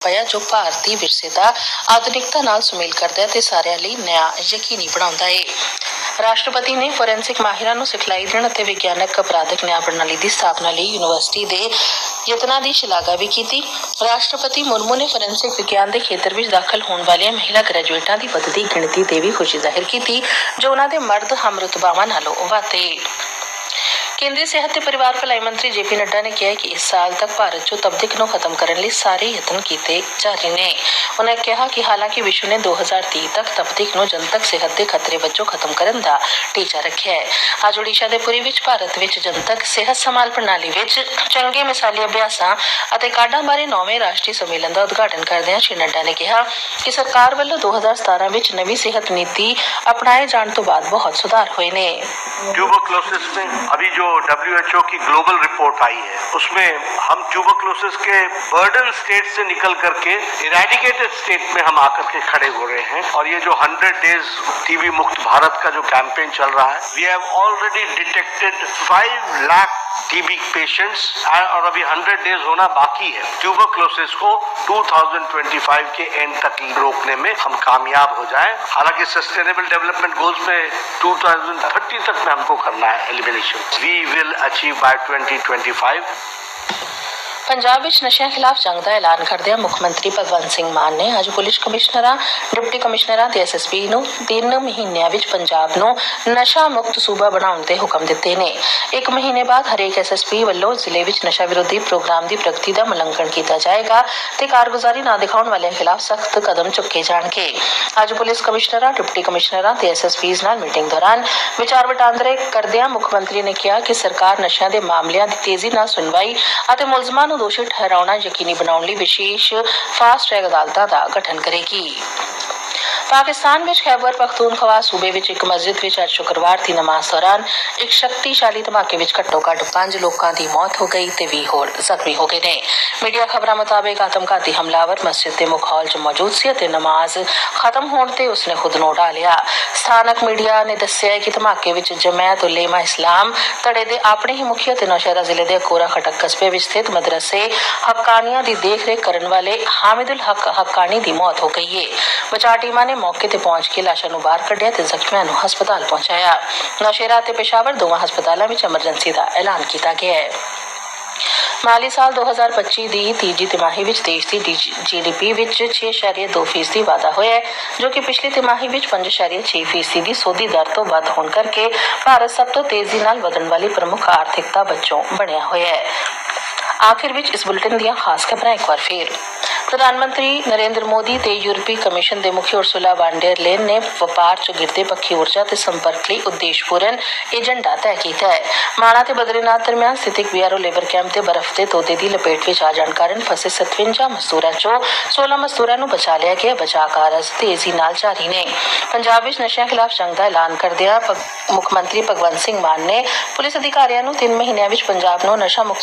ਪਿਆ ਜੋ ਭਾਰਤੀ ਵਿਰਸੇ ਦਾ ਆਧੁਨਿਕਤਾ ਨਾਲ ਸੁਮੇਲ ਕਰਦਾ ਹੈ ਤੇ ਸਾਰਿਆਂ ਲਈ ਨਿਆਂ ਯਕੀਨੀ ਬਣਾਉਂਦਾ ਹੈ ਰਾਸ਼ਟਰਪਤੀ ਨੇ ਫੋਰੈਂਸਿਕ ਮਾਹਿਰਾਂ ਨੂੰ ਸਿਖਲਾਈ ਦੇਣ ਅਤੇ ਵਿਗਿਆਨਕ ਅਪਰਾਧਿਕ ਨਿਆਂ ਪ੍ਰਣਾਲੀ ਦੀ ਸਥਾਪਨਾ ਲਈ ਯੂਨੀਵਰਸਿਟੀ ਦੇ ਯਤਨਾਂ ਦੀ ਸ਼ਲਾਘਾ ਵੀ ਕੀਤੀ। ਰਾਸ਼ਟਰਪਤੀ ਮੁਰਮੂ ਨੇ ਫੋਰੈਂਸਿਕ ਵਿਗਿਆਨ ਦੇ ਖੇਤਰ ਵਿੱਚ ਦਾਖਲ ਹੋਣ ਵਾਲੀਆਂ ਮਹਿਲਾ ਗ੍ਰੈਜੂਏਟਾਂ ਦੀ ਵੱਧਦੀ ਗਿਣਤੀ ਤੇ ਵੀ ਖੁਸ਼ੀ ਜ਼ਾਹਿਰ ਕੀਤੀ, ਜੋ ਉਹਨਾਂ ਦੇ ਮਰਦ ਹਮਰੁਤਬਾਵਾਂ ਨਾਲੋਂ ਵੱਧ ਕੇਂਦਰੀ ਸਿਹਤ ਤੇ ਪਰਿਵਾਰ ਭਲਾਈ ਮੰਤਰੀ ਜੇਪੀ ਨੱਡਾ ਨੇ ਕਿਹਾ ਕਿ ਇਸ ਸਾਲ ਤੱਕ ਭਾਰਤ 'ਚੋਂ ਤਬਦੀਕ ਨੂੰ ਖਤਮ ਕਰਨ ਲਈ ਸਾਰੇ ਯਤਨ ਕੀਤੇ ਜਾ ਰਹੇ ਨੇ। ਉਹਨਾਂ ਕਿਹਾ ਕਿ ਹਾਲਾਂਕਿ ਵਿਸ਼ਵ ਨੇ 2030 ਤੱਕ ਤਬਦੀਕ ਨੂੰ ਜਨਤਕ ਸਿਹਤ ਦੇ ਖਤਰੇ ਵਜੋਂ ਖਤਮ ਕਰਨ ਦਾ ਟੀਚਾ ਰੱਖਿਆ ਹੈ। ਅੱਜ ਓਡੀਸ਼ਾ ਦੇ ਪੁਰੀ ਵਿੱਚ ਭਾਰਤ ਵਿੱਚ ਜਨਤਕ ਸਿਹਤ ਸੰਭਾਲ ਪ੍ਰਣਾਲੀ ਵਿੱਚ ਚੰਗੇ ਮਿਸਾਲੀ ਅਭਿਆਸਾਂ ਅਤੇ ਕਾਢਾਂ ਬਾਰੇ ਨੌਵੇਂ ਰਾਸ਼ਟਰੀ ਸੰਮੇਲਨ ਦਾ ਉਦਘਾਟਨ ਕਰਦਿਆਂ ਸ਼੍ਰੀ ਨੱਡਾ ਨੇ ਕਿਹਾ ਕਿ ਸਰਕਾਰ ਵੱਲੋਂ 2017 ਵਿੱਚ ਨਵੀਂ ਸਿਹਤ ਨੀਤੀ ਅਪਣਾਏ ਜਾਣ ਤੋਂ ਬਾਅਦ ਬਹੁਤ ਸੁਧਾਰ ਹੋਏ ਨੇ। ट्यूबरक्लोसिस में, अभी जो डब्ल्यू की ग्लोबल रिपोर्ट आई है, उसमें हम ट्यूबोक्लोसिस के बर्डन स्टेट से निकल करके इरेडिकेटेड स्टेट में हम आकर के खड़े हो रहे हैं। और ये जो 100 डेज़ टीबी मुक्त भारत का जो कैंपेन चल रहा है we have already detected five lakh TB patients और अभी 100 डेज़ होना बाकी है। ट्यूबरक्लोसिस को 2025 के एंड तक रोकने में हम कामयाब हो जाएँ। हालाँकि सस्टेनेबल डेवलपमेंट गोल्स में 2030 तक में हमको करना है elimination we will achieve by 2025 Punjab ਵਿੱਚ ਨਸ਼ਿਆਂ ਖਿਲਾਫ ਜੰਗ ਦਾ ਐਲਾਨ ਕਰਦਿਆਂ ਮੁੱਖ ਮੰਤਰੀ ਭਗਵੰਤ ਸਿੰਘ ਮਾਨ ਨੇ ਅੱਜ ਪੁਲਿਸ ਕਮਿਸ਼ਨਰਾਂ, ਡਿਪਟੀ ਕਮਿਸ਼ਨਰਾਂ ਤੇ ਐਸਐਸਪੀ ਨੂੰ 3 ਮਹੀਨਿਆਂ ਵਿੱਚ ਪੰਜਾਬ ਨੂੰ ਨਸ਼ਾ ਮੁਕਤ ਸੂਬਾ ਬਣਾਉਣ ਦੇ ਹੁਕਮ ਦਿੱਤੇ ਨੇ। ਇੱਕ ਮਹੀਨੇ ਬਾਅਦ ਹਰੇਕ ਐਸਐਸਪੀ ਵੱਲੋਂ ਜ਼ਿਲ੍ਹੇ ਵਿੱਚ ਨਸ਼ਾ ਵਿਰੋਧੀ ਪ੍ਰੋਗਰਾਮ ਦੀ ਪ੍ਰਗਤੀ ਦਾ ਮੁਲਾਂਕਣ ਕੀਤਾ ਜਾਏਗਾ ਤੇ ਕਾਰਗੁਜ਼ਾਰੀ ਨਾ ਦਿਖਾਉਣ ਵਾਲਿਆਂ ਖਿਲਾਫ ਸਖਤ ਕਦਮ ਚੁੱਕੇ ਜਾਣਗੇ। ਅੱਜ ਪੁਲਿਸ ਕਮਿਸ਼ਨਰਾਂ, ਡਿਪਟੀ ਕਮਿਸ਼ਨਰਾਂ ਤੇ ਐਸਐਸਪੀਜ਼ ਨਾਲ ਮੀਟਿੰਗ ਦੌਰਾਨ ਵਿਚਾਰ ਵਟਾਂਦਰੇ ਕਰਦਿਆਂ ਮੁੱਖ ਮੰਤਰੀ ਨੇ ਕਿਹਾ ਕਿ ਸਰਕਾਰ ਨਸ਼ਿਆਂ ਦੇ ਮਾਮਲਿਆਂ ਦੀ ਤੇਜ਼ੀ ਨਾਲ ਸੁਣਵਾਈ ਅਤੇ ਮੁਲਜ਼ਮਾਂ ਨੂੰ ਦੋਸ਼ੀ ਠਹਿਰਾਉਣਾ ਯਕੀਨੀ ਬਣਾਉਣ ਲਈ ਵਿਸ਼ੇਸ਼ ਫਾਸਟ ਟਰੈਕ ਅਦਾਲਤਾਂ ਦਾ ਗਠਨ ਕਰੇਗੀ। ਪਾਕਿਸਤਾਨ ਵਿੱਚ ਖੈਬਰ ਪਖਤੂਨਖਵਾ ਸੂਬੇ ਵਿੱਚ ਇੱਕ ਮਸਜਿਦ ਵਿੱਚ ਅੱਜ ਸ਼ੁੱਕਰਵਾਰ ਦੀ ਨਮਾਜ਼ ਦੌਰਾਨ ਇੱਕ ਸ਼ਕਤੀਸ਼ਾਲੀ ਧਮਾਕੇ ਵਿੱਚ ਘੱਟੋ-ਘੱਟ 5 ਲੋਕਾਂ ਦੀ ਮੌਤ ਹੋ ਗਈ ਤੇ 20 ਹੋਰ ਜ਼ਖਮੀ ਹੋ ਗਏ ਨੇ। ਮੀਡੀਆ ਖਬਰਾਂ ਮੁਤਾਬਕ ਆਤਮਘਾਤੀ ਹਮਲਾਵਰ ਮਸਜਿਦ ਦੇ ਮੁੱਖ ਹਾਲ 'ਚ ਮੌਜੂਦ ਸੀ ਅਤੇ ਨਮਾਜ਼ ਖਤਮ ਹੋਣ ਤੇ ਉਸਨੇ ਖੁਦ ਨੂੰ ਉਡਾ ਲਿਆ। ਸਥਾਨਕ ਮੀਡੀਆ ਨੇ ਦੱਸਿਆ ਕਿ ਧਮਾਕੇ ਵਿੱਚ ਜਮਾਅਤ ਉਲੇਮਾ ਇਸਲਾਮ ਧੜੇ ਦੇ ਆਪਣੇ ਹੀ ਮੁਖੀ ਅਤੇ ਨੌਸ਼ਹਿਰਾ ਜ਼ਿਲ੍ਹੇ ਦੇ ਕੋਰਾ ਖਟਕ ਕਸਬੇ ਵਿੱਚ ਸਥਿਤ ਮਦਰਸੇ ਹੱਕਾਨੀਆਂ ਦੀ ਦੇਖਰੇਖ ਕਰਨ ਵਾਲੇ ਹਾਮਿਦੁਲ ਹੱਕ ਹੱਕਾਨੀ ਦੀ ਮੌਤ ਹੋ ਗਈ ਹੈ ਬਚਾਅ ਟੀਮਾਂ ਨੇ ਮੌਕੇ ਤੇ ਪਹੁੰਚ ਕੇ ਲਾਸ਼ਾਂ ਨੂੰ ਬਾਹਰ ਕੱਢਿਆ ਤੇ ਜ਼ਖਮੀਆਂ ਨੂੰ ਹਸਪਤਾਲ ਪਹੁੰਚਾਇਆ। ਨੌਸ਼ਹਿਰਾ ਅਤੇ ਪੇਸ਼ਾਵਰ ਦੋਵਾਂ ਹਸਪਤਾਲਾਂ ਵਿੱਚ ਐਮਰਜੈਂਸੀ ਦਾ ਐਲਾਨ ਕੀਤਾ ਗਿਆ ਹੈ। ਮਾਲੀ ਸਾਲ 2025 ਦੀ ਤੀਜੀ ਤਿਮਾਹੀ ਵਿੱਚ ਦੇਸ਼ ਦੀ ਜੀਡੀਪੀ ਵਿੱਚ 6.2% ਵਾਧਾ ਹੋਇਆ ਹੈ, ਜੋ ਕਿ ਪਿਛਲੀ ਤਿਮਾਹੀ ਵਿੱਚ 5.6% ਦੀ ਸੋਧੀ ਦਰ ਤੋਂ ਵੱਧ ਹੋਣ ਕਰਕੇ ਭਾਰਤ ਸਭ ਤੋਂ ਤੇਜ਼ੀ ਨਾਲ ਵਧਣ ਵਾਲੀ ਪ੍ਰਮੁੱਖ ਆਰਥਿਕਤਾ ਵਜੋਂ ਬਣਿਆ ਹੋਇਆ ਹੈ। ਆਖਿਰ ਵਿੱਚ ਇਸ ਬੁਲੇਟਿਨ ਦੀਆਂ ਖਾਸ ਖਬਰਾਂ ਇੱਕ ਵਾਰ ਫੇਰ। ਪ੍ਰਧਾਨ ਮੰਤਰੀ ਨਰਿੰਦਰ ਮੋਦੀ ਤੇ ਯੂਰਪੀ ਕਮਿਸ਼ਨ ਦੇ ਮੁਖੀ ਉਰਸੁਲਾ ਵਾਂਡਰ ਲੇਨ ਨੇ ਵਪਾਰ ਚ ਗਿਰਦੇ ਪੱਖੀ ਊਰਜਾ ਤੇ ਸੰਪਰਕ ਲਈ ਉਦੇਸ਼ਪੂਰਨ ਏਜੰਡਾ ਤੈਅ ਕੀਤਾ ਹੈ। ਮਾਣਾ ਤੇ ਬਦਰੀਨਾਥ ਦਰਮਿਆਨ ਸਥਿਤ ਵੀਆਰਓ ਲੇਬਰ ਕੈਂਪ ਤੇ ਬਰਫ਼ ਦੇ ਤੋਦੇ ਦੀ ਲਪੇਟ ਵਿੱਚ ਆ ਜਾਣ ਕਾਰਨ ਫਸੇ 57 ਮਜ਼ਦੂਰਾਂ ਚੋਂ 16 ਮਜ਼ਦੂਰਾਂ ਨੂੰ ਬਚਾ ਲਿਆ ਗਿਆ। ਬਚਾ ਕਾਰਜ ਤੇਜ਼ੀ ਨਾਲ ਜਾਰੀ ਨੇ। ਪੰਜਾਬ ਵਿੱਚ ਨਸ਼ਿਆਂ ਖਿਲਾਫ ਜੰਗ ਦਾ ਐਲਾਨ ਕਰਦਿਆਂ ਮੁੱਖ ਮੰਤਰੀ ਭਗਵੰਤ ਸਿੰਘ ਮਾਨ ਨੇ ਪੁਲਿਸ ਅਧਿਕਾਰੀਆਂ ਨੂੰ 3 ਮਹੀਨਿਆਂ ਵਿੱਚ ਪੰਜਾਬ ਨੂੰ ਨਸ਼ਾ ਮੁਕਤ